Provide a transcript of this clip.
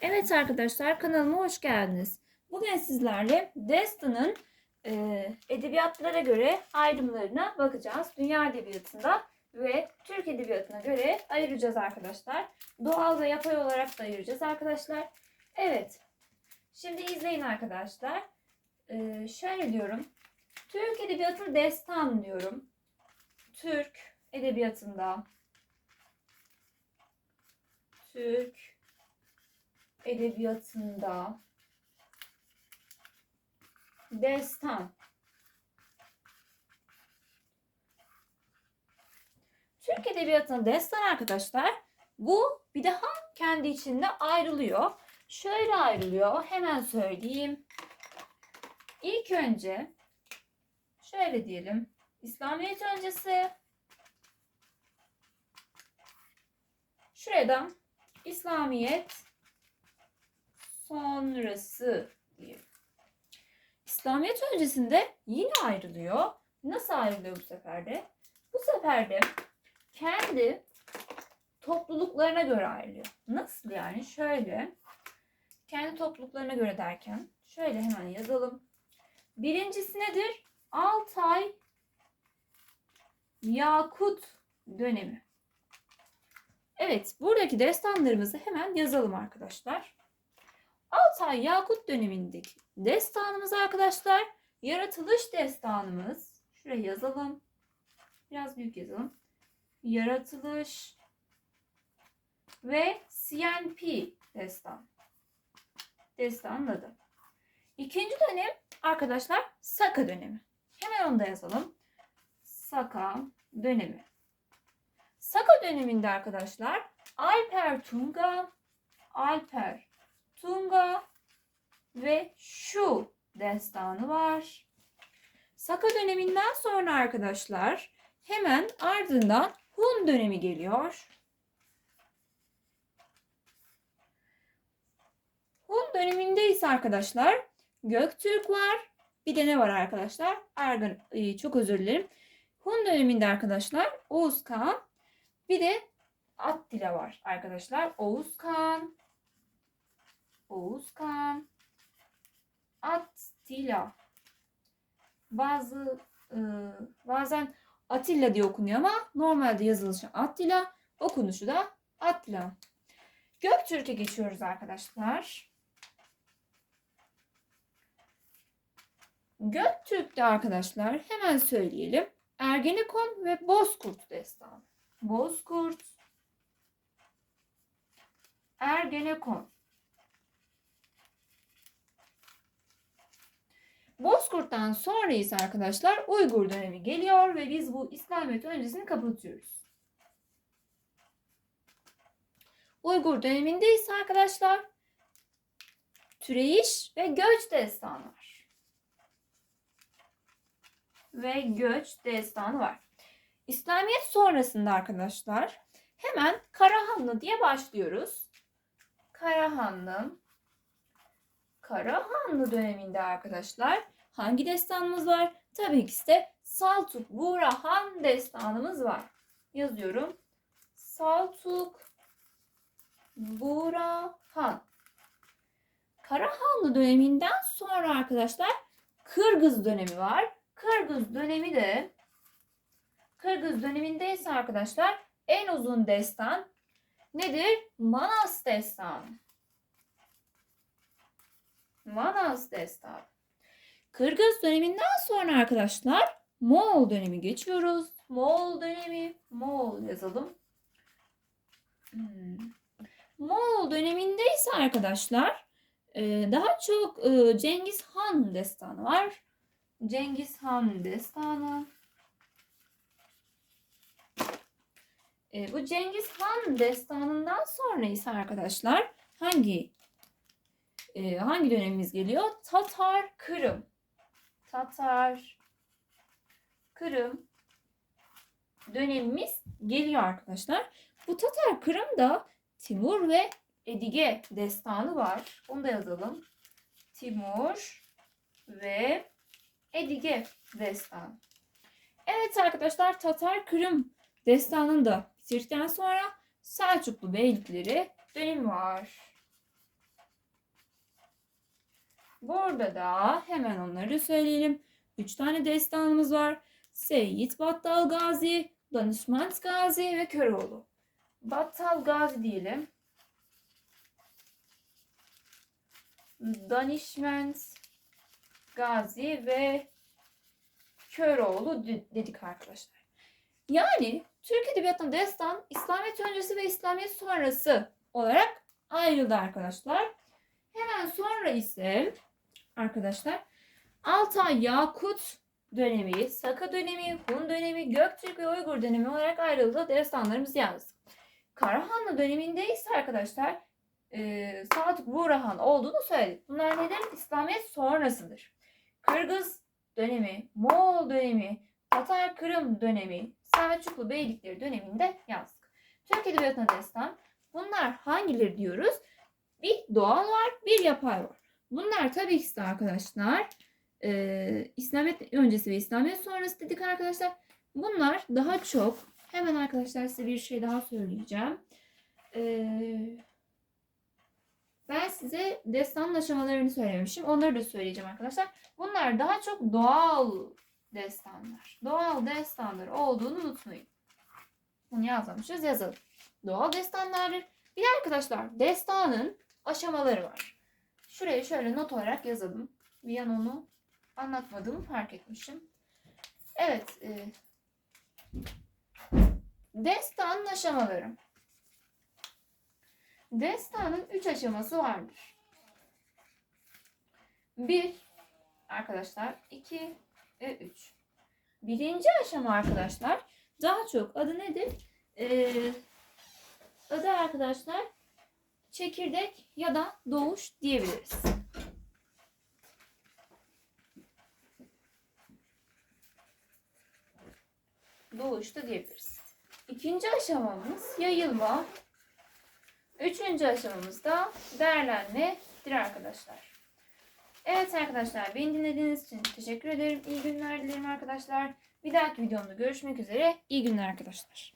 Evet arkadaşlar kanalıma hoş geldiniz. Bugün sizlerle Destan'ın e, edebiyatlara göre ayrımlarına bakacağız. Dünya edebiyatında ve Türk edebiyatına göre ayıracağız arkadaşlar. Doğal ve yapay olarak da ayıracağız arkadaşlar. Evet. Şimdi izleyin arkadaşlar. E, şöyle diyorum. Türk edebiyatı destan diyorum. Türk edebiyatında Türk edebiyatında destan. Türk edebiyatında destan arkadaşlar bu bir daha kendi içinde ayrılıyor. Şöyle ayrılıyor. Hemen söyleyeyim. İlk önce şöyle diyelim. İslamiyet öncesi şuradan İslamiyet sonrası diye. İslamiyet öncesinde yine ayrılıyor. Nasıl ayrılıyor bu sefer de? Bu sefer de kendi topluluklarına göre ayrılıyor. Nasıl yani? Şöyle. Kendi topluluklarına göre derken şöyle hemen yazalım. Birincisi nedir? Altay Yakut dönemi. Evet, buradaki destanlarımızı hemen yazalım arkadaşlar. Altay Yakut dönemindeki destanımız arkadaşlar. Yaratılış destanımız. Şuraya yazalım. Biraz büyük yazalım. Yaratılış ve CNP destan. Destanın adı. İkinci dönem arkadaşlar Saka dönemi. Hemen onu da yazalım. Saka dönemi. Saka döneminde arkadaşlar Alper Tunga, Alper Tunga ve şu destanı var. Saka döneminden sonra arkadaşlar hemen ardından Hun dönemi geliyor. Hun döneminde ise arkadaşlar Göktürk var. Bir de ne var arkadaşlar? Ergan, e, çok özür dilerim. Hun döneminde arkadaşlar Oğuz Kağan bir de Attila var arkadaşlar. Oğuz Kağan, Oğuz Kağan, Attila. Bazı e, bazen Atilla diye okunuyor ama normalde yazılışı Attila, okunuşu da Attila. Göktürk'e geçiyoruz arkadaşlar. Göktürk'te arkadaşlar hemen söyleyelim. Ergenekon ve Bozkurt destanı. Bozkurt, Ergenekon. Bozkurt'tan sonra ise arkadaşlar Uygur dönemi geliyor ve biz bu İslamiyet öncesini kapatıyoruz. Uygur döneminde ise arkadaşlar Türeyiş ve Göç destanı var. Ve Göç destanı var. İslamiyet sonrasında arkadaşlar hemen Karahanlı diye başlıyoruz. Karahanlı Karahanlı döneminde arkadaşlar hangi destanımız var? Tabii ki de Saltuk Burahan destanımız var. Yazıyorum. Saltuk Burahan. Karahanlı döneminden sonra arkadaşlar Kırgız dönemi var. Kırgız dönemi de Kırgız döneminde ise arkadaşlar en uzun destan nedir? Manas destanı. Manas destanı. Kırgız döneminden sonra arkadaşlar Moğol dönemi geçiyoruz. Moğol dönemi, Moğol yazalım. Hmm. Moğol döneminde ise arkadaşlar e, daha çok e, Cengiz Han destanı var. Cengiz Han destanı. E, bu Cengiz Han destanından sonra ise arkadaşlar hangi e, hangi dönemimiz geliyor? Tatar Kırım. Tatar Kırım dönemimiz geliyor arkadaşlar. Bu Tatar Kırım'da Timur ve Edige destanı var. Onu da yazalım. Timur ve Edige destanı. Evet arkadaşlar Tatar Kırım destanını da bitirdikten sonra Selçuklu beylikleri dönemi var. Burada da hemen onları söyleyelim. Üç tane destanımız var. Seyyid Battal Gazi, Danışment Gazi ve Köroğlu. Battal Gazi diyelim. Danışment Gazi ve Köroğlu de- dedik arkadaşlar. Yani Türk Edebiyatı'nda destan İslamiyet öncesi ve İslamiyet sonrası olarak ayrıldı arkadaşlar. Hemen sonra ise arkadaşlar Altay Yakut dönemi, Saka dönemi, Hun dönemi, Göktürk ve Uygur dönemi olarak ayrıldı. Destanlarımızı yazdık. Karahanlı döneminde ise arkadaşlar e, Sadık Burahan olduğunu söyledik. Bunlar nedir? İslamiyet sonrasıdır. Kırgız dönemi, Moğol dönemi, Tatar Kırım dönemi, Selçuklu Beylikleri döneminde yazdık. Türk Edebiyatı'na destan. Bunlar hangileri diyoruz? Bir doğal var, bir yapay var. Bunlar tabii ki de arkadaşlar e, İslamiyet öncesi ve İslamiyet sonrası dedik arkadaşlar. Bunlar daha çok hemen arkadaşlar size bir şey daha söyleyeceğim. Ee, ben size destanın aşamalarını söylemişim. Onları da söyleyeceğim arkadaşlar. Bunlar daha çok doğal destanlar. Doğal destanlar olduğunu unutmayın. Bunu yazmamışız yazalım. Doğal destanlardır. Bir de arkadaşlar destanın aşamaları var. Şuraya şöyle not olarak yazalım. Bir an onu anlatmadığımı fark etmişim. Evet. E, destanın aşamaları. Destanın üç aşaması vardır. Bir arkadaşlar, iki ve üç. Birinci aşama arkadaşlar daha çok adı nedir? Ee, adı arkadaşlar çekirdek ya da doğuş diyebiliriz. Doğuş da diyebiliriz. İkinci aşamamız yayılma. Üçüncü aşamamız da değerlenmedir arkadaşlar. Evet arkadaşlar beni dinlediğiniz için teşekkür ederim. İyi günler dilerim arkadaşlar. Bir dahaki videomda görüşmek üzere. İyi günler arkadaşlar.